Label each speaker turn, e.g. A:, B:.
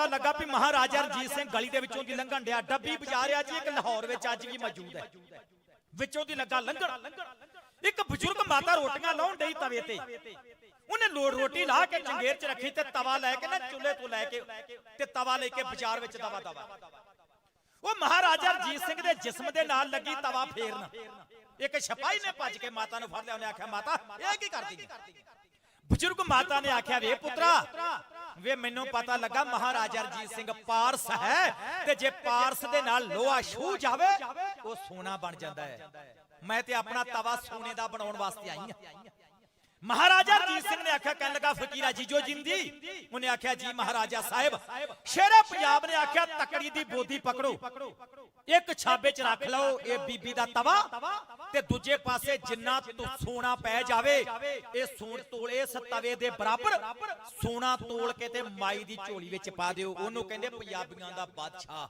A: ਪਤਾ ਲੱਗਾ ਵੀ ਮਹਾਰਾਜਾ ਰਣਜੀਤ ਸਿੰਘ ਗਲੀ ਦੇ ਵਿੱਚੋਂ ਦੀ ਲੰਘਣ ਡਿਆ। ਡੱਬੀ ਬਾਜ਼ਾਰ ਜੀ, ਇੱਕ ਲਾਹੌਰ ਵਿੱਚ ਅੱਜ ਵੀ ਮੌਜੂਦ ਹੈ। ਵਿੱਚੋਂ ਦੀ ਲੱਗਾ ਲੰਘਣ। ਇੱਕ ਬਜ਼ੁਰਗ ਮਾਤਾ ਰੋਟੀਆਂ ਲਾਉਣ ਡਈ ਤਵੇ ਤੇ। ਉਹਨੇ ਲੋੜ ਰੋਟੀ ਲਾ ਕੇ ਚੰਗੇਰ 'ਚ ਰੱਖੀ ਤੇ ਤਵਾ ਲੈ ਕੇ ਨਾ ਚੁੱਲ੍ਹੇ ਤੋਂ ਲੈ ਕੇ ਤੇ ਤਵਾ ਲੈ ਕੇ ਬਾਜ਼ਾਰ ਵਿੱਚ ਦਵਾ ਦਵਾ। ਉਹ ਮਹਾਰਾਜਾ ਰਣਜੀਤ ਸਿੰਘ ਦੇ ਜਿਸਮ ਦੇ ਨਾਲ ਲੱਗੀ ਤਵਾ ਫੇਰਨ। ਇੱਕ ਸਿਪਾਹੀ ਨੇ ਭੱਜ ਕੇ ਮਾਤਾ ਨੂੰ ਫੜ ਲਿਆ। ਉਹਨੇ ਆਖਿਆ, ਮਾਤਾ, ਇਹ ਕੀ ਕਰਦੀ ਬਜ਼ੁਰਗ ਮਾਤਾ ਨੇ ਆਖਿਆ ਵੇ ਪੁੱਤਰਾ ਵੇ, ਮੈਨੂੰ ਪਤਾ ਲੱਗਾ ਮਹਾਰਾਜਾ ਰਣਜੀਤ ਸਿੰਘ ਪਾਰਸ ਹੈ ਤੇ ਜੇ ਪਾਰਸ ਦੇ ਨਾਲ ਲੋਹਾ ਛੂ ਜਾਵੇ, ਉਹ ਸੋਨਾ ਬਣ ਜਾਂਦਾ ਹੈ। ਮੈਂ ਤੇ ਆਪਣਾ ਤਵਾ ਸੋਨੇ ਦਾ ਬਣਾਉਣ ਵਾਸਤੇ ਆਈ ਹਾਂ। ਮਹਾਰਾਜਾ ਰਣਜੀਤ ਸਿੰਘ ਨੇ ਆਖਿਆ, ਕਹਿਣ ਲੱਗਾ, ਫਕੀਰਾ ਜੀ ਜੋ ਜਿੰਦੀ। ਉਹਨੇ ਆਖਿਆ, ਜੀ ਮਹਾਰਾਜਾ ਸਾਹਿਬ, ਸ਼ੇਰੇ ਪੰਜਾਬ ਨੇ ਆਖਿਆ, ਤਕੜੀ ਦੀ ਬੋਦੀ ਪਕੜੋ। ਇੱਕ ਛਾਬੇ 'ਚ ਰੱਖ ਲਓ, ਇਹ ਬੀਬੀ ਦਾ ਤਵਾ, ਤੇ ਦੂਜੇ ਪਾਸੇ ਜਿੰਨਾ ਤੋਂ ਸੋਨਾ ਪੈ ਜਾਵੇ, ਇਹ ਸੋਨ ਤੋਲੇ, ਇਸ ਤਵੇ ਦੇ ਬਰਾਬਰ ਸੋਨਾ ਤੋਲ ਕੇ ਤੇ ਮਾਈ ਦੀ ਝੋਲੀ ਵਿੱਚ ਪਾ ਦਿਓ। ਉਹਨੂੰ ਕਹਿੰਦੇ ਪੰਜਾਬੀਆਂ ਦਾ ਬਾਦਸ਼ਾਹ।